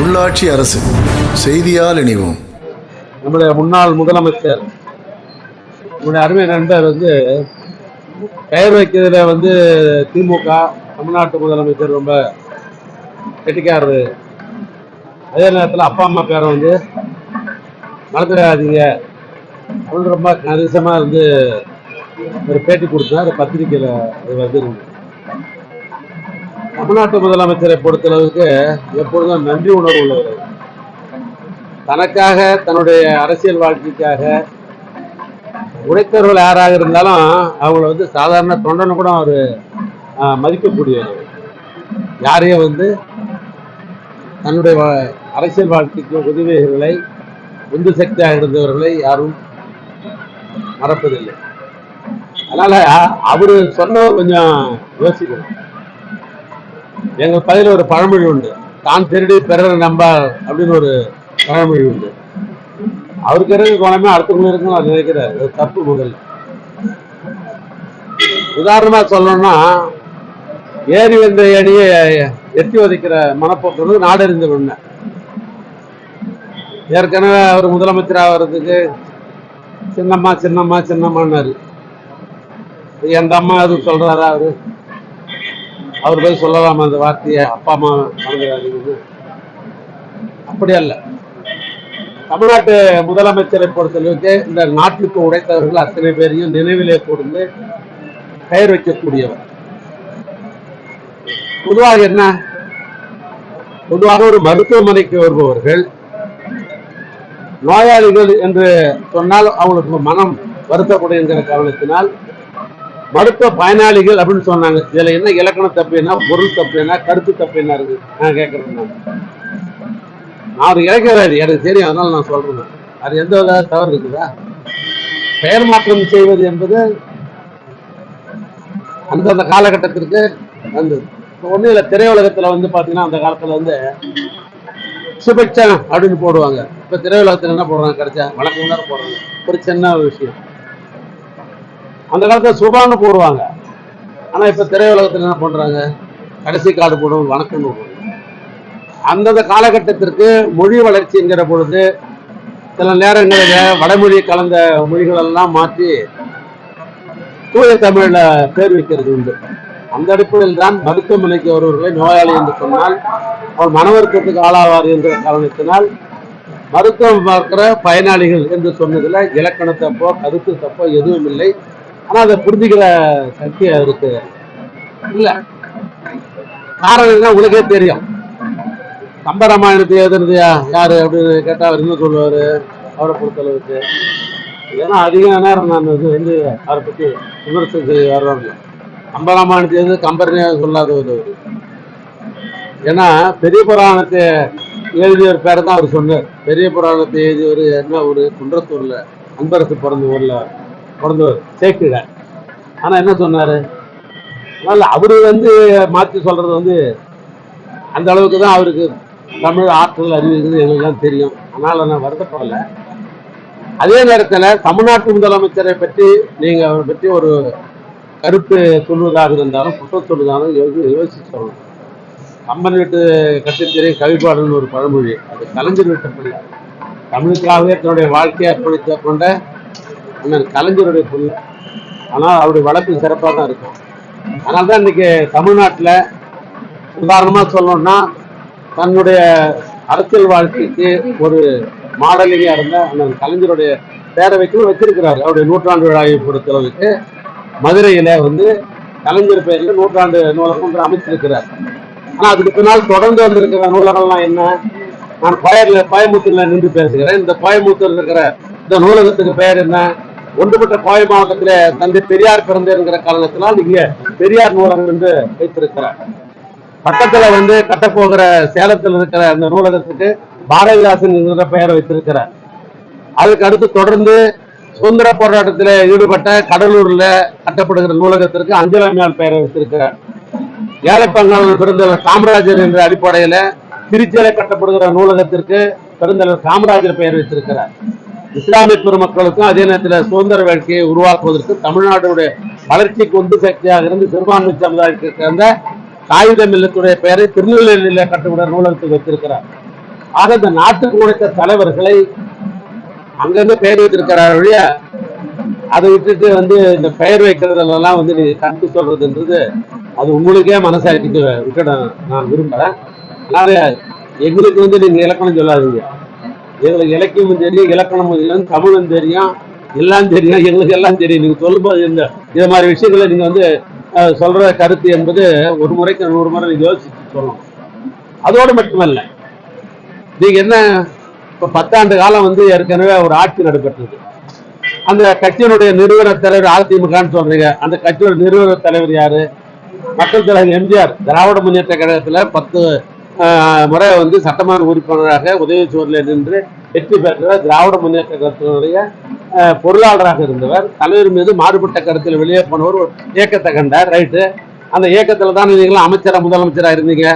உள்ளாட்சி அரசு செய்தியால் இணைவோம். நம்முடைய முன்னாள் முதலமைச்சர் நம்முடைய அருமை நண்பர் வந்து பெயர் வைக்கிறதுல வந்து திமுக தமிழ்நாட்டு முதலமைச்சர் ரொம்ப கெட்டிக்காரு அதே நேரத்தில் அப்பா அம்மா பேரை வந்து மறந்துடாதீங்க. அப்படின்னு ரொம்ப கணிசமாக வந்து ஒரு பேட்டி கொடுத்தார் பத்திரிக்கையில் அது வந்து தமிழ்நாட்டு முதலமைச்சரை பொறுத்தளவுக்கு எப்பொழுதும் நன்றி உணர்வு உள்ளது தனக்காக தன்னுடைய அரசியல் வாழ்க்கைக்காக உழைத்தவர்கள் யாராக இருந்தாலும் அவங்கள வந்து சாதாரண தொண்டனை கூட அவர் மதிக்கக்கூடியவர். யாரையும் வந்து தன்னுடைய வா- அரசியல் வாழ்க்கைக்கு உதவிகளை உந்து சக்தியாக இருந்தவர்களை யாரும் மறப்பதில்லை. அதனால் அவர் சொன்னவர் கொஞ்சம் யோசிக்கணும். எங்க பகுதியில் ஒரு பழமொழி உண்டு. தான் திருடி பிறர் நம்பார் அப்படின்னு ஒரு பழமொழி உண்டு. அவருக்கு இருக்க குணமே அடுத்தவங்க இருக்குன்னு அது நினைக்கிறார். தப்பு முதல். உதாரணமா சொல்லணும்னா ஏறி வந்த அணியை எட்டி உதைக்கிற மனப்போக்கு வந்து நாடறிந்த உண்மை ஏற்கனவே அவர் முதலமைச்சர் ஆகிறதுக்கு சின்னம்மா சின்னம்மா சின்னம்மான்னாரு. எந்த அம்மா எதுவும் சொல்றாரா அவரு? அவர் போய் சொல்லலாமா அந்த வார்த்தையை? அப்பா அம்மா மறந்துடாதீங்கன்னு. அப்படி அல்ல. தமிழ்நாட்டு முதலமைச்சரை பொறுத்தளவுக்கு இந்த நாட்டுக்கு உடைத்தவர்கள் அத்தனை பேரையும் நினைவிலே கொடுத்து பெயர் வைக்கக்கூடியவர். பொதுவாக என்ன? பொதுவாக ஒரு மருத்துவமனைக்கு வருபவர்கள் நோயாளிகள் என்று சொன்னால் அவங்களுக்கு மனம் வருத்தக்கூடிய காரணத்தினால் மருத்துவ பயனாளிகள் அப்படின்னு சொன்னாங்க. இதுல என்ன இலக்கண தப்பு என்ன பொருள் தப்பு என்ன கருத்து தப்பு என்ன இருக்கு? நான் கேட்கறேன் நான். நான் ஒரு எனக்கு தெரியும் அதனால நான் சொல்றேன் அது எந்த வித தவறு இருக்குதா? பெயர் மாற்றம் செய்வது என்பது அந்தந்த காலகட்டத்திற்கு வந்தது. ஒன்றும் இல்லை திரையுலகத்துல வந்து பாத்தீங்கன்னா அந்த காலத்துல வந்து சுபிச்சன் அப்படின்னு போடுவாங்க. இப்ப திரையுலகத்துல என்ன போடுறாங்க கிடைச்சா வணக்கம் தான் போடுறாங்க. ஒரு சின்ன விஷயம். அந்த காலத்துல சுபான்னு போடுவாங்க. ஆனா இப்ப திரையுலகத்துல என்ன பண்றாங்க? கடைசி கார்டு போடுவோம் வணக்கம்னு போடுவாங்க அந்தந்த காலகட்டத்திற்கு மொழி வளர்ச்சிங்கிற பொழுது சில நேரங்களில் வடமொழி கலந்த மொழிகள் எல்லாம் மாற்றி தூய தமிழ்ல பேர் வைக்கிறது உண்டு. அந்த அடிப்படையில் தான் மருத்துவமனைக்கு ஒருவர்களை நோயாளி என்று சொன்னால் அவர் மனவருத்தத்துக்கு ஆளாவார் என்ற காரணத்தினால் மருத்துவம் பார்க்கிற பயனாளிகள் என்று சொன்னதுல இலக்கண தப்போ கருத்து தப்போ எதுவும் இல்லை. ஆனா அதை புரிஞ்சுக்கிற சக்தி அவருக்கு இல்ல. காரணம் என்ன உலகே தெரியும். கம்பராமாயணத்தை எழுதுனதையா? யாரு? அப்படின்னு கேட்டா அவர் என்ன சொல்லுவாரு? அவரை பொறுத்தளவுக்கு. ஏன்னா அதிக நேரம் நான் இது வந்து அவரை பத்தி விமர்சனம் செய்ய வர்றாங்க கம்பராமாயணத்தை எழுது கம்பரனே சொல்லாத அவரு ஏன்னா பெரிய புராணத்தை எழுதியவர் பேரை தான் அவர் சொன்னார். பெரிய புராணத்தை எழுதியவர் என்ன ஒரு குன்றத்தூர்ல அன்பரசு பிறந்த ஊர்ல பிறந்தவர் சேக்கிட ஆனால் என்ன சொன்னார்? அதனால் அவர் வந்து மாற்றி சொல்கிறது வந்து அந்த அளவுக்கு தான் அவருக்கு தமிழ் ஆற்றல் அறிவு இருக்குது எங்களுக்குலாம் தெரியும். அதனால் நான் வருத்தப்படலை. அதே நேரத்தில் தமிழ்நாட்டு முதலமைச்சரை பற்றி நீங்கள் அவரை பற்றி ஒரு கருத்து சொல்வதாக இருந்தாலும் குற்றம் சொல்வதாலும் யோசி யோசிச்சு சொல்லணும் கம்பன் வீட்டு கட்டித்திரை கவிப்பாடுன்னு ஒரு பழமொழி. அது கலைஞர் வீட்டு பிள்ளை தமிழுக்காகவே தன்னுடைய வாழ்க்கையை அர்ப்பணித்த கொண்ட அண்ணன் கலைஞருடைய பொண்ணு ஆனால் அவருடைய வளர்ப்பு சிறப்பாக தான் இருக்கும். அதனால தான் இன்னைக்கு தமிழ்நாட்டில் உதாரணமாக சொல்லணும்னா தன்னுடைய அரசியல் வாழ்க்கைக்கு ஒரு மாடலிங்காக இருந்த அண்ணன் கலைஞருடைய பேரவைக்கும் வச்சிருக்கிறாரு. அவருடைய நூற்றாண்டு விழாவை பொறுத்தளவுக்கு மதுரையில் வந்து கலைஞர் பேரில் நூற்றாண்டு நூலகம் ஒன்று அமைச்சிருக்கிறார் ஆனால் அதுக்கு பின்னால் தொடர்ந்து வந்திருக்கிற நூலகம்லாம் என்ன? நான் கோயரில் கோயம்புத்தூரில் நின்று பேசுகிறேன். இந்த கோயம்புத்தூரில் இருக்கிற இந்த நூலகத்துக்கு பெயர் என்ன? ஒன்றுபட்ட கோவை மாவட்டத்தில் தந்தை பெரியார் பிறந்திருக்கிற காரணத்தினால் இங்க பெரியார் நூலகம் வந்து வைத்திருக்கிறார். பக்கத்துல வந்து கட்டப்போகிற சேலத்தில் இருக்கிற அந்த நூலகத்துக்கு பாரதிதாசன் என்கிற பெயரை வைத்திருக்கிறார். அதுக்கு அடுத்து தொடர்ந்து சுதந்திர போராட்டத்தில் ஈடுபட்ட கடலூர்ல கட்டப்படுகிற நூலகத்திற்கு அஞ்சலம்மையால் பெயரை வைத்திருக்கிறார். ஏழைப்பங்காளர் பெருந்தலைவர் காமராஜர் என்ற அடிப்படையில திருச்சியில கட்டப்படுகிற நூலகத்திற்கு பெருந்தலைவர் காமராஜர் பெயர் வைத்திருக்கிறார். இஸ்லாமிய பெருமக்களுக்கும் அதே நேரத்தில் சுதந்திர வேட்கையை உருவாக்குவதற்கு தமிழ்நாடுடைய வளர்ச்சிக்கு உந்து சக்தியாக இருந்து சிறுபான்மை சமுதாயத்திற்கு சேர்ந்த காகித மில்லத்துடைய பெயரை திருநெல்வேலியில கட்டுவிட நூலகத்துக்கு வச்சிருக்கிறார் ஆக இந்த நாட்டுக்கு உழைத்த தலைவர்களை அங்கங்க பெயர் வைத்திருக்கிறார் வழிய அதை விட்டுட்டு வந்து இந்த பெயர் வைக்கிறதெல்லாம் வந்து நீங்க கண்டு சொல்றதுன்றது அது உங்களுக்கே மனசாக்கிட்டு விட்டுட நான் விரும்புறேன். அதனால எங்களுக்கு வந்து நீங்க இலக்கணம் சொல்லாதீங்க. எங்களுக்கு இலக்கியமும் தெரியும் இலக்கணமும் தெரியும் தமிழும் தெரியும் எல்லாம் தெரியும் எங்களுக்கு எல்லாம் தெரியும். நீங்கள் சொல்லும்போது இந்த இது மாதிரி விஷயங்களை நீங்கள் வந்து சொல்கிற கருத்து என்பது ஒரு முறைக்கு நூறு முறை நீங்கள் யோசிச்சு சொல்லணும். அதோடு மட்டுமல்ல நீங்கள் என்ன இப்போ பத்தாண்டு காலம் வந்து ஏற்கனவே ஒரு ஆட்சி நடைபெற்றது. அந்த கட்சியினுடைய நிறுவன தலைவர் அதிமுகன்னு சொல்றீங்க. அந்த கட்சியோட நிறுவன தலைவர் யாரு? மக்கள் தலைவர் எம்ஜிஆர். திராவிட முன்னேற்ற கழகத்தில் பத்து முறை வந்து சட்டமன்ற உறுப்பினராக உதவி நின்று வெற்றி பெற்ற திராவிட முன்னேற்ற கழகத்தினுடைய பொருளாளராக இருந்தவர். தலைவர் மீது மாறுபட்ட கருத்தில் வெளியே போனவர் ஒரு இயக்கத்தை கண்டார். ரைட்டு. அந்த இயக்கத்தில் தான் நீங்களும் அமைச்சராக முதலமைச்சராக இருந்தீங்க.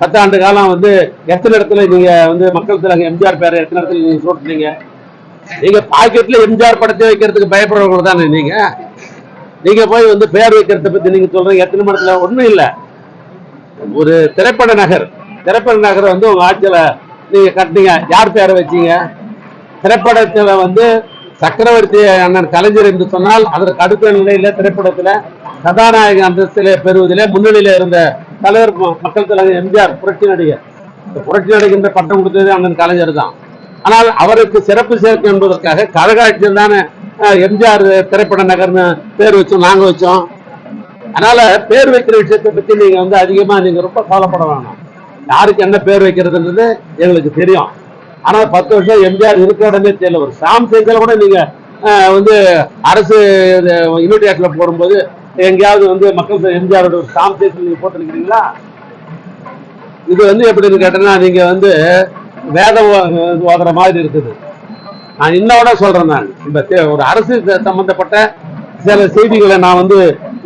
பத்தாண்டு காலம் வந்து எத்தனை இடத்துல நீங்க வந்து மக்கள் தலைவர் எம்ஜிஆர் பேரை எத்தனை இடத்துல நீங்க சூட்டினீங்க? நீங்க பாக்கெட்ல எம்ஜிஆர் படத்தை வைக்கிறதுக்கு பயப்படுறவங்க தானே நீங்க. நீங்க போய் வந்து பேர் வைக்கிறத பத்தி நீங்க சொல்றீங்க. எத்தனை மடத்துல ஒண்ணும் இல்லை. ஒரு திரைப்பட நகர். திரைப்பட நகரை வந்து உங்க ஆட்சியில நீங்க கட்டினீங்க. யார் பேரை வச்சீங்க? திரைப்படத்துல வந்து சக்கரவர்த்தி அண்ணன் கலைஞர் என்று சொன்னால் அதற்கு அடுத்த நிலையில திரைப்படத்துல கதாநாயக அந்தஸ்திலே பெறுவதிலே முன்னணியில இருந்த தலைவர் மக்கள் தலைவர் எம்ஜிஆர் புரட்சி நடிகர். புரட்சி நடிகின்ற பட்டம் கொடுத்தது அண்ணன் கலைஞர் தான். ஆனால் அவருக்கு சிறப்பு சேர்க்கும் என்பதற்காக கழகாட்சியில் தானே எம்ஜிஆர் திரைப்பட நகர்னு பேர் வச்சோம் நாங்க வச்சோம். அதனால பேர் வைக்கிற விஷயத்தை பத்தி நீங்க வந்து அதிகமா நீங்க ரொம்ப கவலைப்பட வேணாம். யாருக்கு என்ன பேர் வைக்கிறதுன்றது எங்களுக்கு தெரியும். ஆனால் பத்து வருஷம் எம்ஜிஆர் இருக்கிற இடமே தெரியல. ஒரு சாம் சைக்கிள் கூட நீங்கள் வந்து அரசு யூனிடேட்ல போடும்போது எங்கேயாவது வந்து மக்கள் எம்ஜிஆரோட ஒரு சாம் சைக்கிள் நீங்க இது வந்து எப்படின்னு கேட்டேன்னா நீங்கள் வந்து வேதம் ஓதுற மாதிரி இருக்குது. நான் இன்னோட சொல்கிறேன் நான். இந்த ஒரு அரசு சம்மந்தப்பட்ட சில செய்திகளை நான் வந்து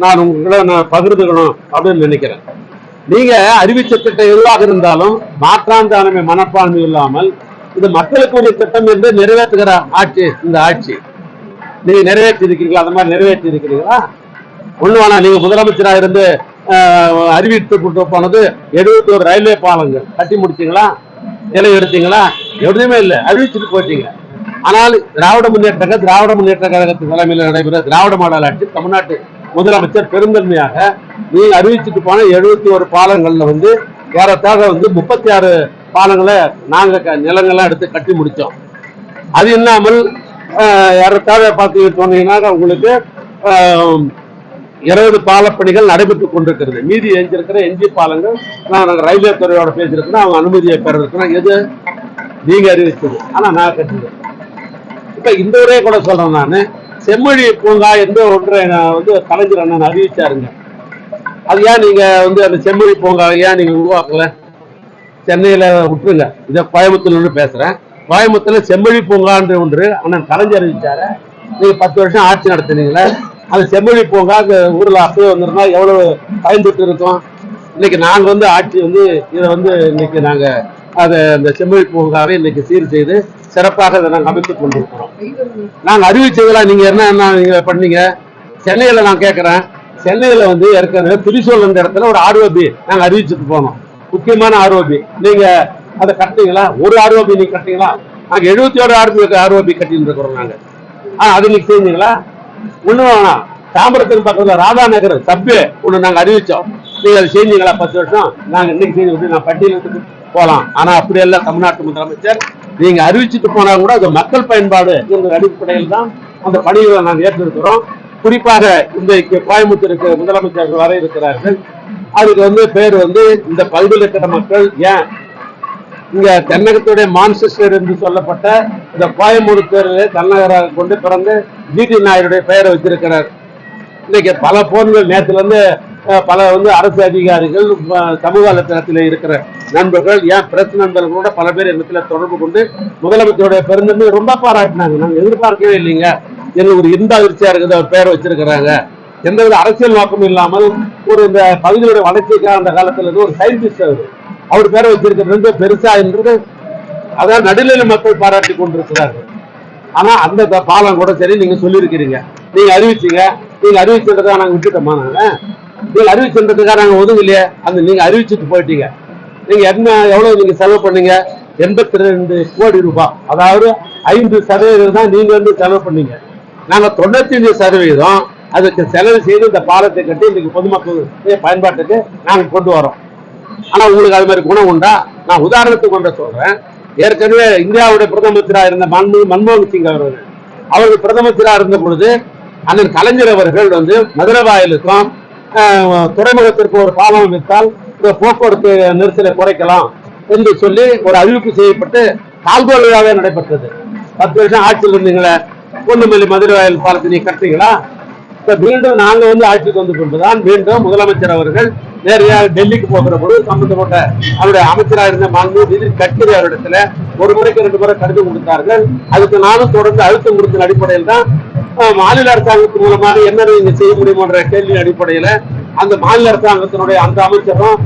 நான் உங்ககிட்ட நான் பகிர்ந்துக்கணும் அப்படின்னு நினைக்கிறேன். நீங்க அறிவிச்ச திட்டம் எதுவாக இருந்தாலும் மாற்றாந்தானமை மனப்பான்மை இல்லாமல் இது மக்களுக்குரிய திட்டம் என்று நிறைவேற்றுகிற ஆட்சி இந்த ஆட்சி. நீங்க நிறைவேற்றி இருக்கிறீங்களா அந்த மாதிரி நிறைவேற்றி இருக்கிறீங்களா ஒண்ணு வேணாம் நீங்க முதலமைச்சராக இருந்து ஆஹ், அறிவித்து கொண்டு போனது எழுபத்தி ஒரு ரயில்வே பாலங்கள். கட்டி முடிச்சீங்களா? நிலை எடுத்தீங்களா? எதுவுமே இல்லை. அறிவிச்சுட்டு போயிட்டீங்க. ஆனால் திராவிட முன்னேற்ற திராவிட முன்னேற்ற கழகத்தின் தலைமையில் நடைபெற திராவிட மாடல் ஆட்சி தமிழ்நாட்டு முதலமைச்சர் பெருந்தன்மையாக நீ அறிவிச்சுட்டு போன எழுபத்தி ஒரு பாலங்கள்ல வந்து ஏறத்தாழ வந்து முப்பத்தி ஆறு பாலங்களை நாங்க க- நிலங்கள்லாம் எடுத்து கட்டி முடித்தோம் அது இல்லாமல் ஏறத்தாழ பார்த்து சொன்னீங்கன்னா உங்களுக்கு இருபது பாலப்பணிகள் நடைபெற்று கொண்டிருக்கிறது. மீதி எஞ்சிருக்கிற எஞ்சி பாலங்கள் நான் நாங்கள் ரயில்வே துறையோட பேசியிருக்கோம் அவங்க அனுமதியை பெற எது நீங்கள் அறிவிச்சது ஆனால் நான் கட்டிடுவேன் இப்போ இந்த ஒரே கூட சொல்கிறேன் நான். செம்மொழி பூங்கா என்று ஒன்றை நான் வந்து கலைஞர் அண்ணன் அறிவிச்சாருங்க. அது ஏன் நீங்க வந்து அந்த செம்மொழி பூங்காவை ஏன் நீங்க உருவாக்கல? சென்னையில விட்டுருங்க. இதை கோயம்புத்தூர்ல இருந்து பேசுறேன். கோயம்புத்தூர்ல செம்மொழி பூங்கான்ற ஒன்று அண்ணன் கலைஞர் அறிவிச்சாரு. நீங்க பத்து வருஷம் ஆட்சி நடத்தினீங்களே அந்த செம்மொழி பூங்கா அந்த ஊர்ல அப்பவே வந்திருந்தா எவ்வளவு பயந்துட்டு இருக்கும் இன்னைக்கு நாங்க வந்து ஆட்சி வந்து இதை வந்து இன்னைக்கு நாங்க அதை அந்த செம்மொழி பூங்காவை இன்னைக்கு சீர் செய்து சிறப்பாக இதை நாங்கள் அமைத்துக் கொண்டிருக்கிறோம். நாங்கள் அறிவிச்சதெல்லாம் நீங்க என்ன என்ன நீங்கள் பண்ணீங்க? சென்னையில நான் கேட்கறேன் சென்னையில் வந்து ஏற்கனவே திரிசூல் என்ற இடத்துல ஒரு ஆர்ஓபி நாங்க அறிவிச்சுட்டு போனோம். முக்கியமான ஆர்ஓபி நீங்க அதை கட்டினீங்களா? ஒரு ஆர்ஓபி நீங்க கட்டிங்களா நாங்கள் எழுபத்தி ஏழு ஆர்பி ஆர்ஓபி கட்டின்னு இருக்கிறோம் நாங்கள் ஆ அது நீங்கள் செஞ்சீங்களா ஒண்ணும் வேணாம். தாம்பரத்தின் பக்கத்தில் ராதா நகர் சப்பு ஒண்ணு நாங்கள் அறிவித்தோம் நீங்கள் அதை செஞ்சீங்களா பத்து வருஷம். நாங்கள் இன்னைக்கு செஞ்சு நான் பட்டியலிட்டு போகலாம் ஆனா அப்படி எல்லாம் தமிழ்நாட்டு முதலமைச்சர் நீங்க அறிவிச்சுட்டு போனா கூட அது மக்கள் பயன்பாடு என்ற அடிப்படையில் தான் அந்த பணிகளை நாங்கள் ஏற்றிருக்கிறோம். குறிப்பாக இன்றைக்கு கோயம்புத்தூருக்கு முதலமைச்சர்கள் வர இருக்கிறார்கள். அதுக்கு வந்து பேர் வந்து இந்த பகுதியில் இருக்கிற மக்கள் ஏன்? இங்க தென்னகத்துடைய மான்செஸ்டர் என்று சொல்லப்பட்ட இந்த கோயம்புத்தூரிலே தலைநகராக கொண்டு பிறந்து ஜிடி நாயுடைய பெயரை வச்சிருக்கிறார். இன்னைக்கு பல போன்கள் நேற்றுல இருந்து பல வந்து அரசு அதிகாரிகள் சமூக வலைத்தளத்தில் இருக்கிற நண்பர்கள் ஏன் பிரஸ் நண்பர்களோட பல பேர் இடத்துல தொடர்பு கொண்டு முதலமைச்சருடைய பெருந்தன்மை ரொம்ப பாராட்டினாங்க. நாங்கள் எதிர்பார்க்கவே இல்லைங்க. எங்களுக்கு ஒரு இந்த அதிர்ச்சியா இருக்குது அவர் பேர் வச்சிருக்கிறாங்க. எந்தவித அரசியல் நோக்கமும் இல்லாமல் ஒரு இந்த பகுதியோட வளர்ச்சிக்காக அந்த காலத்துல இருந்து ஒரு சயின்டிஸ்ட் அவர். அவர் பேரை வச்சிருக்கிறது வந்து பெருசா என்றது அதான் நடுநிலை மக்கள் பாராட்டி கொண்டிருக்கிறார்கள். ஆனா அந்த பாலம் கூட சரி நீங்க சொல்லியிருக்கிறீங்க. நீங்க அறிவிச்சீங்க. நீங்க அறிவிச்சதுக்காக நாங்க விட்டுட்டோமா நாங்க? நீங்க அறிவிச்சதுக்காக நாங்க ஒதுங்கலையே அந்த நீங்க அறிவிச்சுட்டு போயிட்டீங்க. நீங்க என்ன எவ்வளவு நீங்க செலவு பண்ணீங்க? எண்பத்தி ரெண்டு கோடி ரூபாய் அதாவது ஐந்து சதவீதம் தான் நீங்க வந்து செலவு பண்ணீங்க. நாங்க தொண்ணூத்தி அஞ்சு சதவீதம் அதுக்கு செலவு செய்து இந்த பாலத்தை கட்டி இன்னைக்கு பொதுமக்கள் பயன்பாட்டுக்கு நாங்க கொண்டு வரோம். ஆனா உங்களுக்கு அது மாதிரி குணம் உண்டா? நான் உதாரணத்துக்கு ஒன்றை சொல்றேன். ஏற்கனவே இந்தியாவுடைய பிரதமரா இருந்த மன்மோ மன்மோகன் சிங் அவர்கள் அவர்கள் பிரதமரா இருந்த பொழுது அண்ணன் கலைஞர் அவர்கள் வந்து மதுரவாயிலுக்கும் துறைமுகத்திற்கு ஒரு பாலம் அமைத்தால் இந்த போக்குவரத்து நெரிசலை குறைக்கலாம் என்று சொல்லி ஒரு அறிவிப்பு செய்யப்பட்டு கால்கோல் விழாவே நடைபெற்றது. பத்து வருஷம் ஆட்சியில் இருந்தீங்களே பொன்னுமல்லி மதுரை வாயில் பாலத்தை நீ கட்டுறீங்களா? இப்ப மீண்டும் நாங்க வந்து ஆட்சிக்கு வந்து கொண்டுதான் மீண்டும் முதலமைச்சர் அவர்கள் நேரடியாக டெல்லிக்கு போகிற பொழுது சம்பந்தப்பட்ட அவருடைய அமைச்சராக இருந்த மாண்பு நிதின் கட்கரி அவரிடத்துல ஒரு முறைக்கு ரெண்டு முறை கடிதம் கொடுத்தார்கள். அதுக்கு நானும் தொடர்ந்து அழுத்தம் கொடுத்த அடிப்படையில் தான் மாநில அரசாங்கத்தின் மூலமாக என்ன நீங்க செய்ய முடியுமன்ற கேள்வி அடிப்படையில அந்த மாநில அரசாங்கத்தினுடைய அந்த அமைச்சரும்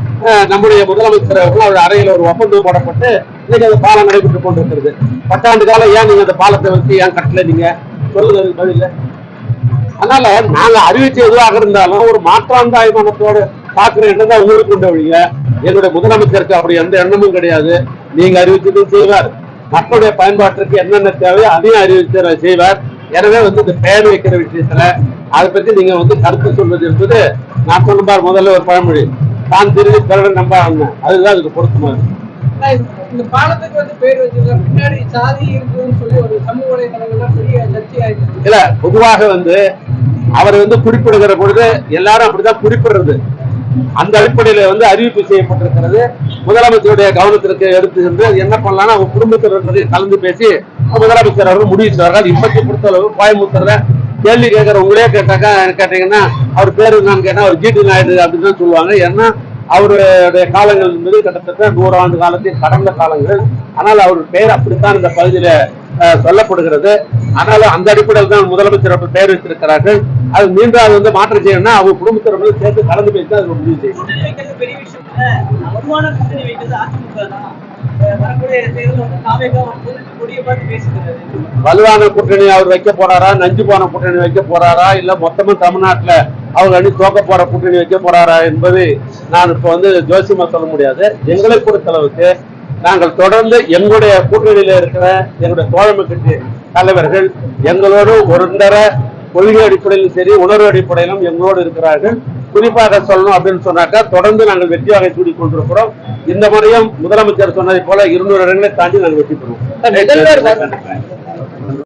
நம்முடைய முதலமைச்சர் அவர்கள் அவருடைய அறையில் ஒரு ஒப்பந்தம் போடப்பட்டு இன்னைக்கு அந்த பாலம் நடைபெற்றுக் கொண்டிருக்கிறது. பத்தாண்டு காலம் ஏன் நீங்க அந்த பாலத்தை வச்சு ஏன் கட்டல நீங்க சொல்லுங்க பதில் அதனால நாங்க அறிவிச்சு எதுவாக இருந்தாலும் ஒரு மாற்றாந்தாய்மானத்தோடு பாக்குற எண்ணம் தான் உங்களுக்கு என்னுடைய முதலமைச்சருக்கு அப்படி எந்த எண்ணமும் கிடையாது. நீங்க அறிவிச்சதும் செய்வார். மக்களுடைய பயன்பாட்டிற்கு என்னென்ன தேவையோ அதையும் அறிவிச்சு செய்வார். எனவே வந்து இந்த பெயர் வைக்கிற விஷயத்துல அதை பத்தி நீங்க வந்து கருத்து சொல்வது என்பது நான் சொன்னபார் முதல்ல ஒரு பழமொழி. தான் திருடி பிறகு நம்ப அதுதான் அதுக்கு பொருத்தமானது ஆனா இந்த- பாலத்துக்கு வந்து பேர் வச்சிருக்க பின்னாடி சாதி இருக்குன்னு சொல்லி ஒரு சமூக வலைதளங்கள்லாம் பெரிய சர்ச்சை ஆயிடுச்சு. இல்ல பொதுவாக வந்து அவர் வந்து குறிப்பிடுகிற பொழுது எல்லாரும் அப்படிதான் குறிப்பிடுறது. அந்த அடிப்படையில வந்து அறிவிப்பு செய்யப்பட்டிருக்கிறது. முதலமைச்சருடைய கவனத்திற்கு எடுத்து சென்று என்ன பண்ணலாம்னு அவங்க குடும்பத்தினர்கள் கலந்து பேசி முதலமைச்சர் அவர்கள் முடிவு செய்வார்கள் இப்பத்தி பொறுத்தளவு கோயம்புத்தூர்ல கேள்வி கேட்கறவங்களே கேட்டாக்கா கேட்டீங்கன்னா அவர் பேரு நான் கேட்டா அவர் ஜிடி நாயுடு அப்படின்னு தான் சொல்லுவாங்க. ஏன்னா அவருடைய காலங்கள் என்பது கிட்டத்தட்ட நூறாண்டு காலத்தில் கடந்த காலங்கள் ஆனால் அவர் பெயர் அப்படித்தான் இந்த பகுதியில சொல்லப்படுகிறது. ஆனாலும் அந்த அடிப்படையில் தான் முதலமைச்சர் அவர்கள் பெயர் வைத்திருக்கிறார்கள். அது மீண்டும் அது வந்து மாற்றம் செய்யணும்னா அவங்க குடும்பத்தினர் சேர்த்து கலந்து பேசி அது முடிவு செய்யணும். வலுவான கூட்டணி வைக்கிறது அதிமுக தான் வரக்கூடிய தேர்தல் வந்து வந்து பார்த்து பேசுகிறது வலுவான கூட்டணி அவர் வைக்க போறாரா? நஞ்சு போன கூட்டணி வைக்க போறாரா? இல்ல மொத்தமா தமிழ்நாட்டுல அவங்க அணி தோக்க போற கூட்டணி வைக்க போறாரா என்பது நான் இப்ப வந்து ஜோசியமா சொல்ல முடியாது. எங்களை பொறுத்தளவுக்கு நாங்கள் தொடர்ந்து எங்களுடைய கூட்டணியில இருக்கிற எங்களுடைய தோழமை கட்சி தலைவர்கள் எங்களோடு ஒருந்தர கொள்கை அடிப்படையிலும் சரி உணர்வு அடிப்படையிலும் எங்களோடு இருக்கிறார்கள். குறிப்பாக சொல்லணும் அப்படின்னு சொன்னாக்கா தொடர்ந்து நாங்கள் வெற்றி வகை சூடி கொண்டிருக்கிறோம் இந்த முறையும் முதலமைச்சர் சொன்னதை போல இருநூறு இடங்களை தாண்டி நாங்கள் வெற்றி பெறுவோம்.